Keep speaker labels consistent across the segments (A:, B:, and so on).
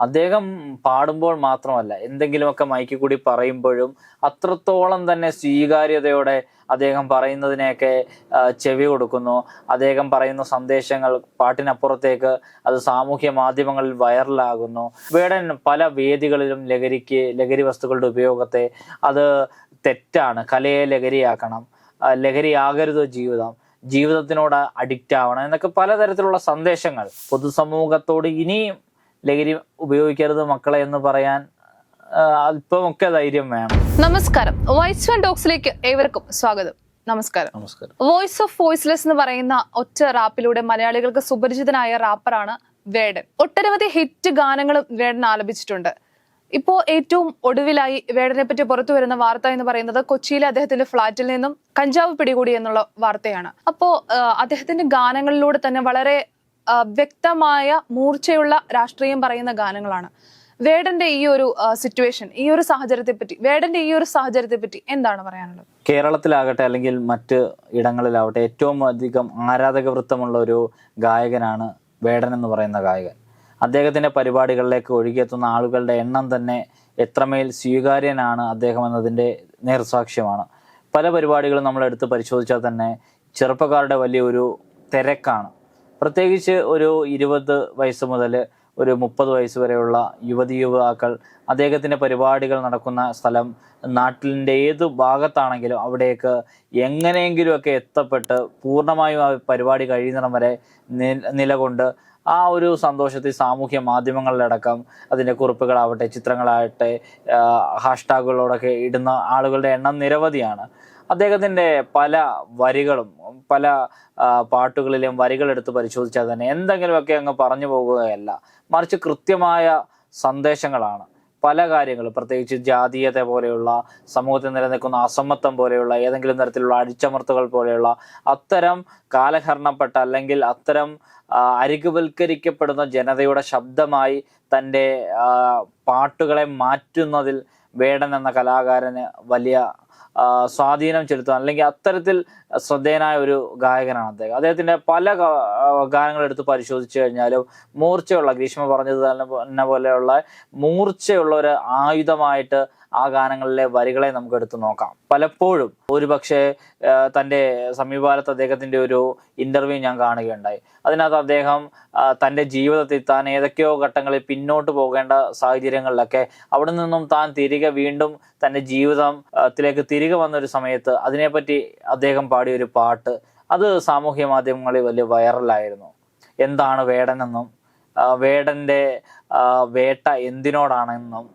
A: അദ്ദേഹം പാടുമ്പോൾ മാത്രമല്ല എന്തെങ്കിലുമൊക്കെ മൈക്കിൽ കൂടി പറയുമ്പോഴും അത്രത്തോളം തന്നെ സ്വീകാര്യതയോടെ അദ്ദേഹം പറയുന്നതിനെയൊക്കെ ചെവി കൊടുക്കുന്നു. അദ്ദേഹം പറയുന്ന സന്ദേശങ്ങൾ പാട്ടിനപ്പുറത്തേക്ക് അത് സാമൂഹ്യ മാധ്യമങ്ങളിൽ വൈറലാകുന്നു. വേടൻ പല വേദികളിലും ലഹരിക്ക് ലഹരി വസ്തുക്കളുടെ ഉപയോഗത്തെ അത് തെറ്റാണ്. കലയെ ലഹരിയാക്കണം. ലഹരിയാകരുത് ജീവിതം. ജീവിതത്തിനോട് അഡിക്റ്റ് ആവണം എന്നൊക്കെ പലതരത്തിലുള്ള സന്ദേശങ്ങൾ പൊതുസമൂഹത്തോട് ഇനിയും ലഹരി ഉപയോഗിക്കരുത് മക്കളെ എന്ന് പറയാൻ അല്പമൊക്കെ ധൈര്യം വേണം.
B: നമസ്കാരം. വൈസ് വൺ ഡോക്സിലേക്ക് ഏവർക്കും സ്വാഗതം. നമസ്കാരം.
A: നമസ്കാരം.
B: വോയിസ് ഓഫ് വോയിസ്ലെസ് എന്ന് പറയുന്ന ഒറ്റ റാപ്പിലൂടെ മലയാളികൾക്ക് സുപരിചിതനായ റാപ്പറാണ് വേടൻ. ഒട്ടനവധി ഹിറ്റ് ഗാനങ്ങളും വേടൻ ആലപിച്ചിട്ടുണ്ട്. ഇപ്പോൾ ഏറ്റവും ഒടുവിലായി വേടനെ പറ്റി പുറത്തു വരുന്ന വാർത്ത എന്ന് പറയുന്നത് കൊച്ചിയിലെ അദ്ദേഹത്തിന്റെ ഫ്ളാറ്റിൽ നിന്നും കഞ്ചാവ് പിടികൂടി എന്നുള്ള വാർത്തയാണ്. അപ്പോ അദ്ദേഹത്തിന്റെ ഗാനങ്ങളിലൂടെ തന്നെ വളരെ വ്യക്തമായ മൂർച്ചയുള്ള രാഷ്ട്രീയം പറയുന്ന ഗാനങ്ങളാണ്. വേടന്റെ ഈ ഒരു സിറ്റുവേഷൻ ഈ ഒരു സാഹചര്യത്തെ പറ്റി വേടന്റെ ഈ ഒരു സാഹചര്യത്തെ പറ്റി എന്താണ് പറയാനുള്ളത്?
A: കേരളത്തിലാകട്ടെ അല്ലെങ്കിൽ മറ്റ് ഇടങ്ങളിലാവട്ടെ ഏറ്റവും അധികം ആരാധക വൃത്തമുള്ള ഒരു ഗായകനാണ് വേടൻ എന്ന് പറയുന്ന ഗായകൻ. അദ്ദേഹത്തിന്റെ പരിപാടികളിലേക്ക് ഒഴുകിയെത്തുന്ന ആളുകളുടെ എണ്ണം തന്നെ എത്രമേൽ സ്വീകാര്യനാണ് അദ്ദേഹം എന്നതിന്റെ നേർസാക്ഷ്യമാണ്. പല പരിപാടികളും നമ്മൾ എടുത്ത് പരിശോധിച്ചാൽ തന്നെ ചെറുപ്പക്കാരുടെ വലിയൊരു തിരക്കാണ്. പ്രത്യേകിച്ച് ഒരു ഇരുപത് വയസ്സ് മുതൽ ഒരു മുപ്പത് വയസ്സ് വരെയുള്ള യുവതി യുവാക്കൾ അദ്ദേഹത്തിന്റെ പരിപാടികൾ നടക്കുന്ന സ്ഥലം നാട്ടിലിന്റെ ഏത് ഭാഗത്താണെങ്കിലും അവിടേക്ക് എങ്ങനെയെങ്കിലുമൊക്കെ എത്തപ്പെട്ട് പൂർണമായും ആ പരിപാടി കഴിയുന്നിടം വരെ നിലകൊണ്ട് ആ ഒരു സന്തോഷത്തിൽ സാമൂഹ്യ മാധ്യമങ്ങളിലടക്കം അതിന്റെ കുറിപ്പുകളാവട്ടെ ചിത്രങ്ങളാവട്ടെ ഹാഷ്ടാഗുകളോടൊക്കെ ഇടുന്ന ആളുകളുടെ എണ്ണം നിരവധിയാണ്. അദ്ദേഹത്തിന്റെ പല വരികളും പല പാട്ടുകളിലും എടുത്ത് പരിശോധിച്ചാൽ തന്നെ എന്തെങ്കിലുമൊക്കെ അങ്ങ് പറഞ്ഞു പോകുകയല്ല. മറിച്ച് കൃത്യമായ സന്ദേശങ്ങളാണ്. പല കാര്യങ്ങളും പ്രത്യേകിച്ച് ജാതീയത പോലെയുള്ള സമൂഹത്തിൽ നിലനിൽക്കുന്ന അസമത്വം പോലെയുള്ള ഏതെങ്കിലും തരത്തിലുള്ള അടിച്ചമർത്തുകൾ പോലെയുള്ള അത്തരം കാലഹരണപ്പെട്ട അല്ലെങ്കിൽ അത്തരം അരികുവൽക്കരിക്കപ്പെടുന്ന ജനതയുടെ ശബ്ദമായി തന്റെ പാട്ടുകളെ മാറ്റുന്നതിൽ വേടൻ എന്ന കലാകാരന് വലിയ സ്വാധീനം ചെലുത്താൻ അല്ലെങ്കിൽ അത്തരത്തിൽ ശ്രദ്ധേയനായ ഒരു ഗായകനാണ് അദ്ദേഹം. അദ്ദേഹത്തിന്റെ പല ഗാനങ്ങളെടുത്ത് പരിശോധിച്ചു കഴിഞ്ഞാലും മൂർച്ചയുള്ള ഗ്രീഷ്മ പറഞ്ഞത് തന്നെ പോലെയുള്ള മൂർച്ചയുള്ള ഒരു ആയുധമായിട്ട് ആ ഗാനങ്ങളിലെ വരികളെ നമുക്ക് എടുത്തു നോക്കാം. പലപ്പോഴും ഒരു പക്ഷേ തന്റെ സമീപകാലത്ത് അദ്ദേഹത്തിന്റെ ഒരു ഇന്റർവ്യൂ ഞാൻ കാണുകയുണ്ടായി. അതിനകത്ത് അദ്ദേഹം തന്റെ ജീവിതത്തിൽ താൻ ഏതൊക്കെയോ ഘട്ടങ്ങളിൽ പിന്നോട്ട് പോകേണ്ട സാഹചര്യങ്ങളിലൊക്കെ അവിടെ നിന്നും താൻ തിരികെ വീണ്ടും തന്റെ ജീവിതത്തിലേക്ക് തിരികെ വന്നൊരു സമയത്ത് അതിനെപ്പറ്റി അദ്ദേഹം പാടിയ ഒരു പാട്ട് അത് സാമൂഹ്യ മാധ്യമങ്ങളിൽ വലിയ വൈറലായിരുന്നു. എന്താണ് വേടനെന്നും വേടന്റെ വേട്ട എന്തിനോടാണെന്നും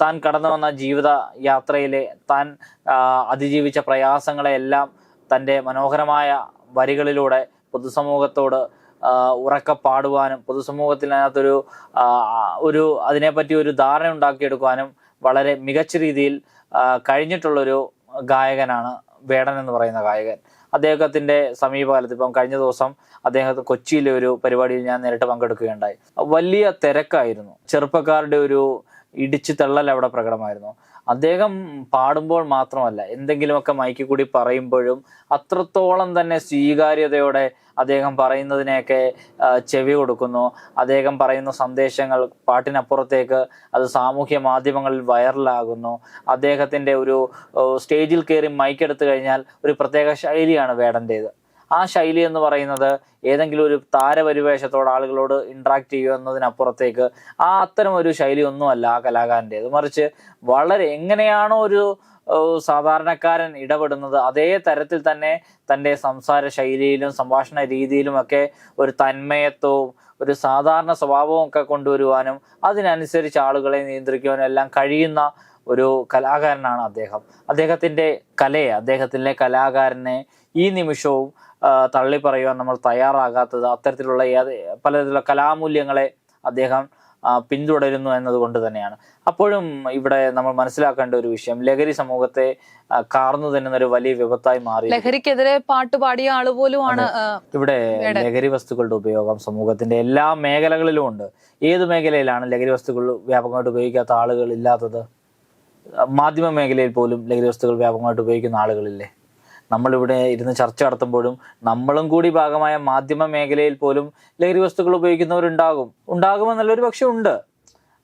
A: താൻ കടന്നു വന്ന ജീവിത യാത്രയിലെ താൻ അതിജീവിച്ച പ്രയാസങ്ങളെയെല്ലാം തന്റെ മനോഹരമായ വരികളിലൂടെ പൊതുസമൂഹത്തോട് ഉറക്ക പാടുവാനും പൊതുസമൂഹത്തിൽ അതിനകത്തൊരു ഒരു അതിനെപ്പറ്റി ഒരു ധാരണ ഉണ്ടാക്കിയെടുക്കുവാനും വളരെ മികച്ച രീതിയിൽ കഴിഞ്ഞിട്ടുള്ളൊരു ഗായകനാണ് വേടൻ എന്ന് പറയുന്ന ഗായകൻ. അദ്ദേഹത്തിന്റെ സമീപകാലത്ത് ഇപ്പം കഴിഞ്ഞ ദിവസം അദ്ദേഹത്തെ കൊച്ചിയിലെ ഒരു പരിപാടിയിൽ ഞാൻ നേരിട്ട് പങ്കെടുക്കുകയുണ്ടായി. വലിയ തിരക്കായിരുന്നു. ചെറുപ്പക്കാരുടെ ഒരു ഇടിച്ചു തള്ളൽ അവിടെ പ്രകടമായിരുന്നു. അദ്ദേഹം പാടുമ്പോൾ മാത്രമല്ല എന്തെങ്കിലുമൊക്കെ മൈക്കിൽ കൂടി പറയുമ്പോഴും അത്രത്തോളം തന്നെ സ്വീകാര്യതയോടെ അദ്ദേഹം പറയുന്നതിനെയൊക്കെ ചെവി കൊടുക്കുന്നു. അദ്ദേഹം പറയുന്ന സന്ദേശങ്ങൾ പാട്ടിനപ്പുറത്തേക്ക് അത് സാമൂഹ്യ മാധ്യമങ്ങളിൽ വൈറലാകുന്നു. അദ്ദേഹത്തിന്റെ ഒരു സ്റ്റേജിൽ കയറി മൈക്ക് എടുത്തു കഴിഞ്ഞാൽ ഒരു പ്രത്യേക ശൈലിയാണ് വേടന്റേത്. ആ ശൈലി എന്ന് പറയുന്നത് ഏതെങ്കിലും ഒരു താരപരിവേഷത്തോട് ആളുകളോട് ഇൻട്രാക്ട് ചെയ്യുക എന്നതിനപ്പുറത്തേക്ക് ആ അത്തരം ഒരു ശൈലി ഒന്നുമല്ല ആ കലാകാരന്റേത്. മറിച്ച് വളരെ എങ്ങനെയാണോ ഒരു സാധാരണക്കാരൻ ഇടപെടുന്നത് അതേ തരത്തിൽ തന്നെ തന്റെ സംസാര ശൈലിയിലും സംഭാഷണ രീതിയിലുമൊക്കെ ഒരു തന്മയത്വവും ഒരു സാധാരണ സ്വഭാവവും ഒക്കെ കൊണ്ടുവരുവാനും അതിനനുസരിച്ച് ആളുകളെ നിയന്ത്രിക്കുവാനും എല്ലാം കഴിയുന്ന ഒരു കലാകാരനാണ് അദ്ദേഹം. അദ്ദേഹത്തിന്റെ കലയെ അദ്ദേഹത്തിന്റെ കലാകാരനെ ഈ നിമിഷവും തള്ളി പറയുവാൻ നമ്മൾ തയ്യാറാകാത്തത് അത്തരത്തിലുള്ള പലതരത്തിലുള്ള കലാമൂല്യങ്ങളെ അദ്ദേഹം പിന്തുടരുന്നു എന്നതുകൊണ്ട് തന്നെയാണ്. അപ്പോഴും ഇവിടെ നമ്മൾ മനസ്സിലാക്കേണ്ട ഒരു വിഷയം ലഹരി സമൂഹത്തെ കാർന്നു തന്നുന്ന ഒരു വലിയ വിപത്തായി മാറി.
B: ലഹരിക്കെതിരെ പാട്ട് പാടിയ ആൾ പോലുമാണ്
A: ഇവിടെ. ലഹരി വസ്തുക്കളുടെ ഉപയോഗം സമൂഹത്തിന്റെ എല്ലാ മേഖലകളിലും ഉണ്ട്. ഏത് മേഖലയിലാണ് ലഹരി വസ്തുക്കൾ വ്യാപകമായിട്ട് ഉപയോഗിക്കാത്ത ആളുകൾ ഇല്ലാത്തത്? മാധ്യമ മേഖലയിൽ പോലും ലഹരി വസ്തുക്കൾ വ്യാപകമായിട്ട് ഉപയോഗിക്കുന്ന ആളുകളില്ലേ? നമ്മളിവിടെ ഇരുന്ന് ചർച്ച നടത്തുമ്പോഴും നമ്മളും കൂടി ഭാഗമായ മാധ്യമ മേഖലയിൽ പോലും ലഹരി വസ്തുക്കൾ ഉപയോഗിക്കുന്നവരുണ്ടാകും. ഉണ്ടാകുമെന്നുള്ളൊരു പക്ഷെ ഉണ്ട്.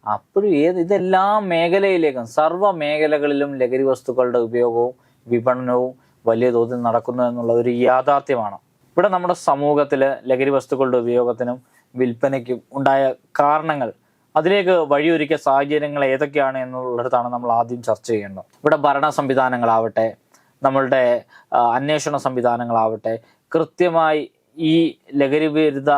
A: അപ്പോഴും ഏത് ഇതെല്ലാ മേഖലയിലേക്കും സർവ മേഖലകളിലും ലഹരി വസ്തുക്കളുടെ ഉപയോഗവും വിപണനവും വലിയ തോതിൽ നടക്കുന്നു എന്നുള്ളത് ഒരു യാഥാർത്ഥ്യമാണ്. ഇവിടെ നമ്മുടെ സമൂഹത്തിൽ ലഹരി വസ്തുക്കളുടെ ഉപയോഗത്തിനും വിൽപ്പനയ്ക്കും ഉണ്ടായ കാരണങ്ങൾ അതിലേക്ക് വഴിയൊരുക്കിയ സാഹചര്യങ്ങൾ ഏതൊക്കെയാണ് എന്നുള്ളിടത്താണ് നമ്മൾ ആദ്യം ചർച്ച ചെയ്യേണ്ടത്. ഇവിടെ ഭരണ സംവിധാനങ്ങളാവട്ടെ നമ്മളുടെ അന്വേഷണ സംവിധാനങ്ങളാവട്ടെ കൃത്യമായി ഈ ലഹരി വിരുദ്ധ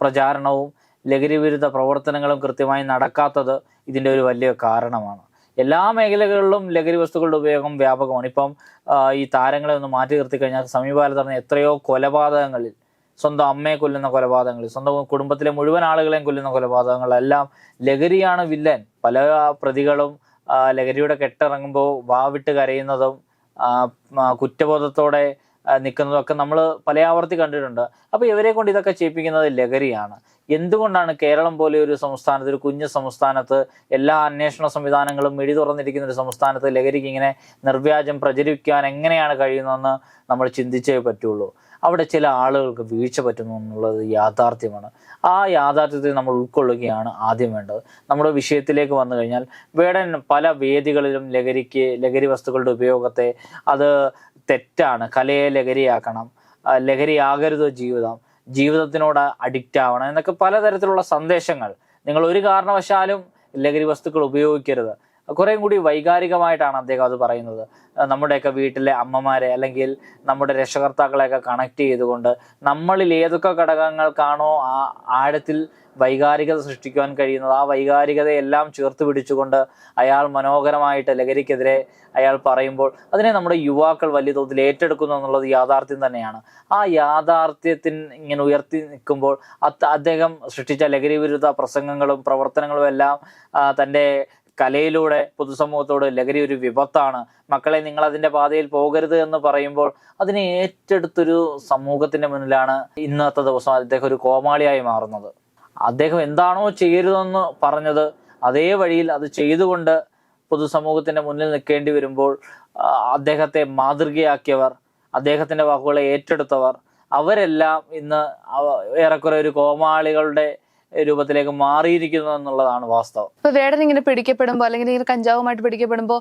A: പ്രചാരണവും ലഹരി വിരുദ്ധ പ്രവർത്തനങ്ങളും കൃത്യമായി നടക്കാത്തത് ഇതിന്റെ ഒരു വലിയ കാരണമാണ്. എല്ലാ മേഖലകളിലും ലഹരി വസ്തുക്കളുടെ ഉപയോഗം വ്യാപകമാണ്. ഇപ്പം ഈ താരങ്ങളെ ഒന്ന് മാറ്റി നിർത്തി കഴിഞ്ഞാൽ സമീപകാലത്ത് നടന്ന എത്രയോ കൊലപാതകങ്ങളിൽ സ്വന്തം അമ്മയെ കൊല്ലുന്ന കൊലപാതകങ്ങൾ സ്വന്തം കുടുംബത്തിലെ മുഴുവൻ ആളുകളെയും കൊല്ലുന്ന കൊലപാതകങ്ങളെല്ലാം ലഹരിയാണ് വില്ലൻ. പല പ്രതികളും ലഹരിയുടെ കെട്ടിറങ്ങുമ്പോൾ വാവിട്ട് കരയുന്നതും കുറ്റബോധത്തോടെ നിൽക്കുന്നതൊക്കെ നമ്മൾ പല ആവർത്തി കണ്ടിട്ടുണ്ട്. അപ്പോൾ ഇവരെ കൊണ്ട് ഇതൊക്കെ ചെയ്യിപ്പിക്കുന്നത് ലഹരിയാണ്. എന്തുകൊണ്ടാണ് കേരളം പോലെ ഒരു സംസ്ഥാനത്ത് ഒരു കുഞ്ഞു സംസ്ഥാനത്ത് എല്ലാ അന്വേഷണ സംവിധാനങ്ങളും മിഴി തുറന്നിരിക്കുന്ന ഒരു സംസ്ഥാനത്ത് ലഹരിക്ക് ഇങ്ങനെ നിർവ്യാജം പ്രചരിപ്പിക്കാൻ എങ്ങനെയാണ് കഴിയുന്നതെന്ന് നമ്മൾ ചിന്തിച്ചേ പറ്റുള്ളൂ. അവിടെ ചില ആളുകൾക്ക് വീഴ്ച പറ്റുന്നു എന്നുള്ളത് യാഥാർത്ഥ്യമാണ്. ആ യാഥാർത്ഥ്യത്തെ നമ്മൾ ഉൾക്കൊള്ളുകയാണ് ആദ്യം വേണ്ടത്. നമ്മുടെ വിഷയത്തിലേക്ക് വന്നു കഴിഞ്ഞാൽ വേടൻ പല വേദികളിലും ലഹരിക്ക് ലഹരി വസ്തുക്കളുടെ ഉപയോഗത്തെ അത് തെറ്റാണ്. കലയെ ലഹരിയാക്കണം. ലഹരിയാകരുത് ജീവിതം. ജീവിതത്തിനോട് അഡിക്റ്റ് ആവണം എന്നൊക്കെ പലതരത്തിലുള്ള സന്ദേശങ്ങൾ. നിങ്ങൾ ഒരു കാരണവശാലും ലഹരി വസ്തുക്കൾ ഉപയോഗിക്കരുത്. കുറേ കൂടി വൈകാരികമായിട്ടാണ് അദ്ദേഹം അത് പറയുന്നത്. നമ്മുടെയൊക്കെ വീട്ടിലെ അമ്മമാരെ അല്ലെങ്കിൽ നമ്മുടെ രക്ഷകർത്താക്കളെയൊക്കെ കണക്ട് ചെയ്തുകൊണ്ട് നമ്മളിൽ ഏതൊക്കെ ഘടകങ്ങൾക്കാണോ ആ ആഴത്തിൽ വൈകാരികത സൃഷ്ടിക്കുവാൻ കഴിയുന്നത് ആ വൈകാരികതയെല്ലാം ചേർത്ത് പിടിച്ചുകൊണ്ട് അയാൾ മനോഹരമായിട്ട് ലഹരിക്കെതിരെ അയാൾ പറയുമ്പോൾ അതിനെ നമ്മുടെ യുവാക്കൾ വലിയ തോതിൽ ഏറ്റെടുക്കുന്നു എന്നുള്ളത് യാഥാർത്ഥ്യം തന്നെയാണ്. ആ യാഥാർത്ഥ്യത്തിന് ഇങ്ങനെ ഉയർത്തി നിൽക്കുമ്പോൾ അദ്ദേഹം സൃഷ്ടിച്ച ലഹരി വിരുദ്ധ പ്രസംഗങ്ങളും പ്രവർത്തനങ്ങളും എല്ലാം തന്റെ കലയിലൂടെ പൊതുസമൂഹത്തോട് ലഹരി ഒരു വിപത്താണ്. മക്കളെ നിങ്ങൾ അതിന്റെ പാതയിൽ പോകരുത് എന്ന് പറയുമ്പോൾ അതിനെ ഏറ്റെടുത്തൊരു സമൂഹത്തിന്റെ മുന്നിലാണ് ഇന്നത്തെ ദിവസം അദ്ദേഹം ഒരു കോമാളിയായി മാറുന്നത്. അദ്ദേഹം എന്താണോ ചെയ്യരുതെന്ന് പറഞ്ഞത് അതേ വഴിയിൽ അത് ചെയ്തുകൊണ്ട് പൊതുസമൂഹത്തിന്റെ മുന്നിൽ നിൽക്കേണ്ടി വരുമ്പോൾ അദ്ദേഹത്തെ മാതൃകയാക്കിയവർ അദ്ദേഹത്തിന്റെ വാക്കുകളെ ഏറ്റെടുത്തവർ അവരെല്ലാം ഇന്ന് ഏറെക്കുറെ ഒരു കോമാളികളുടെ രൂപത്തിലേക്ക് മാറിയിരിക്കുന്നു എന്നുള്ളതാണ് വാസ്തവം.
B: ഇപ്പൊ വേടൻ ഇങ്ങനെ പിടിക്കപ്പെടുമ്പോ അല്ലെങ്കിൽ ഇങ്ങനെ കഞ്ചാവുമായിട്ട് പിടിക്കപ്പെടുമ്പോ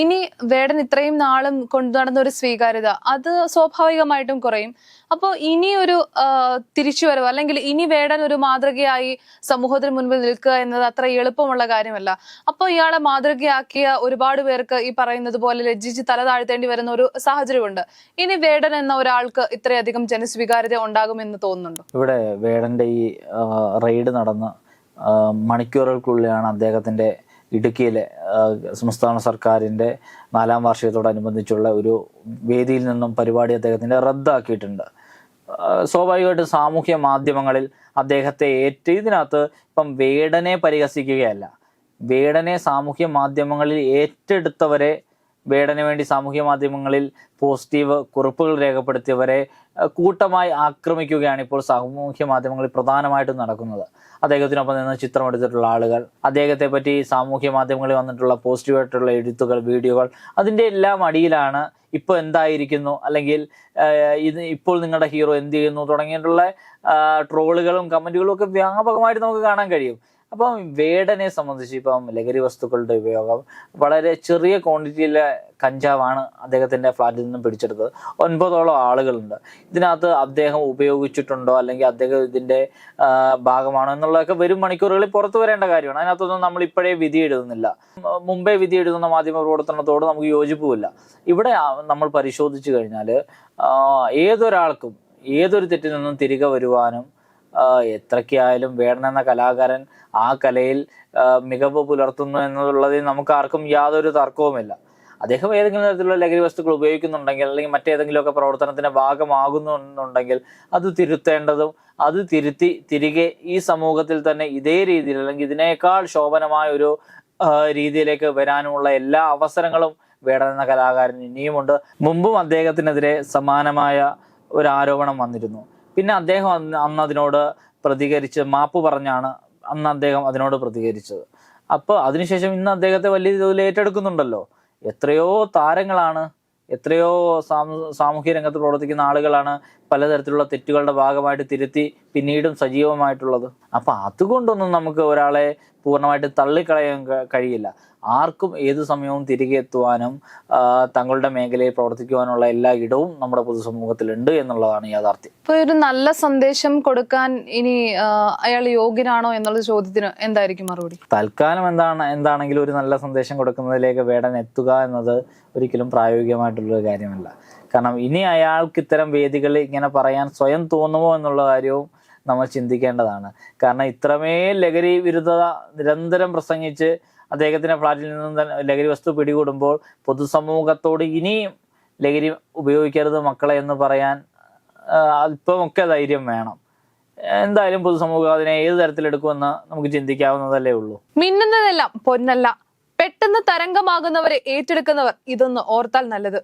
B: ഇനി വേടൻ ഇത്രയും നാളും കൊണ്ടു നടന്ന ഒരു സ്വീകാര്യത അത് സ്വാഭാവികമായിട്ടും കുറയും. അപ്പോൾ ഇനി ഒരു തിരിച്ചുവരവ് അല്ലെങ്കിൽ ഇനി വേടൻ ഒരു മാതൃകയായി സമൂഹത്തിന് മുൻപിൽ നിൽക്കുക എന്നത് അത്ര എളുപ്പമുള്ള കാര്യമല്ല. അപ്പോൾ ഇയാളെ മാതൃകയാക്കിയ ഒരുപാട് പേർക്ക് ഈ പറയുന്നത് പോലെ ലജ്ജിച്ച് തല താഴ്ത്തേണ്ടി വരുന്ന ഒരു സാഹചര്യമുണ്ട്. ഇനി വേടൻ എന്ന ഒരാൾക്ക് ഇത്രയധികം ജനസ്വീകാര്യത ഉണ്ടാകുമെന്ന് തോന്നുന്നുണ്ടോ?
A: ഇവിടെ വേടന്റെ ഈ ആ, റെയ്ഡ് നടന്ന് മണിക്കൂറുകൾക്കുള്ളിലാണ് അദ്ദേഹത്തിന്റെ ഇടുക്കിയിലെ സംസ്ഥാന സർക്കാരിന്റെ നാലാം വാർഷികത്തോടനുബന്ധിച്ചുള്ള ഒരു വേദിയിൽ നിന്നും പരിപാടി അദ്ദേഹത്തിന്റെ റദ്ദാക്കിയിട്ടുണ്ട്. സ്വാഭാവികമായിട്ടും സാമൂഹ്യ മാധ്യമങ്ങളിൽ അദ്ദേഹത്തെ ഏറ്റ ഇതിനകത്ത് ഇപ്പം വേടനെ പരിഹസിക്കുകയല്ല. വേടനെ സാമൂഹ്യ മാധ്യമങ്ങളിൽ ഏറ്റെടുത്തവരെ വേടന് വേണ്ടി സാമൂഹ്യ മാധ്യമങ്ങളിൽ പോസിറ്റീവ് കുറിപ്പുകൾ രേഖപ്പെടുത്തിയവരെ കൂട്ടമായി ആക്രമിക്കുകയാണ് ഇപ്പോൾ സാമൂഹ്യ മാധ്യമങ്ങളിൽ പ്രധാനമായിട്ടും നടക്കുന്നത്. അദ്ദേഹത്തിനൊപ്പം നിന്ന് ചിത്രമെടുത്തിട്ടുള്ള ആളുകൾ അദ്ദേഹത്തെ പറ്റി സാമൂഹ്യ മാധ്യമങ്ങളിൽ വന്നിട്ടുള്ള പോസിറ്റീവായിട്ടുള്ള എഴുത്തുകൾ വീഡിയോകൾ അതിന്റെ എല്ലാം അടിയിലാണ് ഇപ്പോൾ എന്തായിരിക്കുന്നു അല്ലെങ്കിൽ ഇത് ഇപ്പോൾ നിങ്ങളുടെ ഹീറോ എന്ത് ചെയ്യുന്നു തുടങ്ങിയിട്ടുള്ള ട്രോളുകളും കമന്റുകളും ഒക്കെ വ്യാപകമായിട്ട് നമുക്ക് കാണാൻ കഴിയും. അപ്പം വേടനെ സംബന്ധിച്ച് ഇപ്പം ലഹരി വസ്തുക്കളുടെ ഉപയോഗം വളരെ ചെറിയ ക്വാണ്ടിറ്റിയിലെ കഞ്ചാവാണ് അദ്ദേഹത്തിന്റെ ഫ്ലാറ്റിൽ നിന്നും പിടിച്ചെടുത്തത്. ഒൻപതോളം ആളുകളുണ്ട്. ഇതിനകത്ത് അദ്ദേഹം ഉപയോഗിച്ചിട്ടുണ്ടോ അല്ലെങ്കിൽ അദ്ദേഹം ഇതിന്റെ ഭാഗമാണോ എന്നുള്ളതൊക്കെ വരും മണിക്കൂറുകളിൽ പുറത്തു വരേണ്ട കാര്യമാണ്. അതിനകത്തൊന്നും നമ്മൾ ഇപ്പോഴേ വിധി എഴുതുന്നില്ല. മുമ്പേ വിധി എഴുതുന്ന മാധ്യമ പ്രവർത്തനത്തോട് നമുക്ക് യോജിപ്പുമില്ല. ഇവിടെ നമ്മൾ പരിശോധിച്ചു കഴിഞ്ഞാൽ ഏതൊരാൾക്കും ഏതൊരു തെറ്റിൽ നിന്നും തിരികെ വരുവാനും എത്രയ്ക്കായാലും വേണമെന്ന കലാകാരൻ ആ കലയിൽ മികവ് പുലർത്തുന്നു എന്നുള്ളതിൽ നമുക്ക് ആർക്കും യാതൊരു തർക്കവുമില്ല. അദ്ദേഹം ഏതെങ്കിലും തരത്തിലുള്ള ലഹരി വസ്തുക്കൾ ഉപയോഗിക്കുന്നുണ്ടെങ്കിൽ അല്ലെങ്കിൽ മറ്റേതെങ്കിലുമൊക്കെ പ്രവർത്തനത്തിന്റെ ഭാഗമാകുന്നുണ്ടെങ്കിൽ അത് തിരുത്തേണ്ടതും അത് തിരുത്തി തിരികെ ഈ സമൂഹത്തിൽ തന്നെ ഇതേ രീതിയിൽ അല്ലെങ്കിൽ ഇതിനേക്കാൾ ശോഭനമായ ഒരു രീതിയിലേക്ക് വരാനുമുള്ള എല്ലാ അവസരങ്ങളും വേണമെന്ന കലാകാരൻ ഇനിയുമുണ്ട്. മുമ്പും അദ്ദേഹത്തിനെതിരെ സമാനമായ ഒരു ആരോപണം വന്നിരുന്നു. പിന്നെ അദ്ദേഹം അന്ന് അതിനോട് പ്രതികരിച്ച് മാപ്പ് പറഞ്ഞാണ് അന്ന് അദ്ദേഹം അതിനോട് പ്രതികരിച്ചത്. അപ്പോൾ അതിനുശേഷം ഇന്ന് അദ്ദേഹത്തെ വലിയ തോതിൽ ഏറ്റെടുക്കുന്നുണ്ടല്ലോ. എത്രയോ താരങ്ങളാണ് എത്രയോ സാമൂ- സാമൂഹ്യ രംഗത്ത് പ്രവർത്തിക്കുന്ന ആളുകളാണ് പലതരത്തിലുള്ള തെറ്റുകളുടെ ഭാഗമായിട്ട് തിരുത്തി പിന്നീടും സജീവമായിട്ടുള്ളത്. അപ്പൊ അതുകൊണ്ടൊന്നും നമുക്ക് ഒരാളെ പൂർണമായിട്ട് തള്ളിക്കളയാൻ കഴിയില്ല. ആർക്കും ഏത് സമയവും തിരികെ എത്തുവാനും തങ്ങളുടെ മേഖലയിൽ പ്രവർത്തിക്കുവാനുള്ള എല്ലാ ഇടവും നമ്മുടെ പൊതുസമൂഹത്തിലുണ്ട് എന്നുള്ളതാണ് യാഥാർത്ഥ്യം.
B: ഇപ്പൊ ഒരു നല്ല സന്ദേശം കൊടുക്കാൻ ഇനി അയാൾ യോഗ്യനാണോ എന്നുള്ള ചോദ്യത്തിന് എന്തായിരിക്കും മറുപടി?
A: തൽക്കാലം എന്താണ് എന്താണെങ്കിലും ഒരു നല്ല സന്ദേശം കൊടുക്കുന്നതിലേക്ക് വേടൻ എത്തുക എന്നത് ഒരിക്കലും പ്രായോഗികമായിട്ടുള്ള കാര്യമല്ല. കാരണം ഇനി അയാൾക്ക് ഇത്തരം വേദികളിൽ ഇങ്ങനെ പറയാൻ സ്വയം തോന്നുമോ എന്നുള്ള കാര്യവും നമ്മൾ ചിന്തിക്കേണ്ടതാണ്. കാരണം ഇത്രമേൽ ലഹരി വിരുദ്ധത നിരന്തരം പ്രസംഗിച്ച് അദ്ദേഹത്തിന്റെ ഫ്ലാറ്റിൽ നിന്നും തന്നെ ലഹരി വസ്തു പിടികൂടുമ്പോൾ പൊതുസമൂഹത്തോട് ഇനിയും ലഹരി ഉപയോഗിക്കരുത് മക്കളെ എന്ന് പറയാൻ അല്പമൊക്കെ ധൈര്യം വേണം. എന്തായാലും പൊതുസമൂഹം അതിനെ ഏത് തരത്തിലെടുക്കുമെന്ന് നമുക്ക് ചിന്തിക്കാവുന്നതല്ലേ ഉള്ളൂ.
B: മിന്നുന്നതെല്ലാം പൊന്നല്ല. പെട്ടെന്ന് തരംഗമാകുന്നവരെ ഏറ്റെടുക്കുന്നവർ ഇതൊന്ന് ഓർത്താൽ നല്ലത്.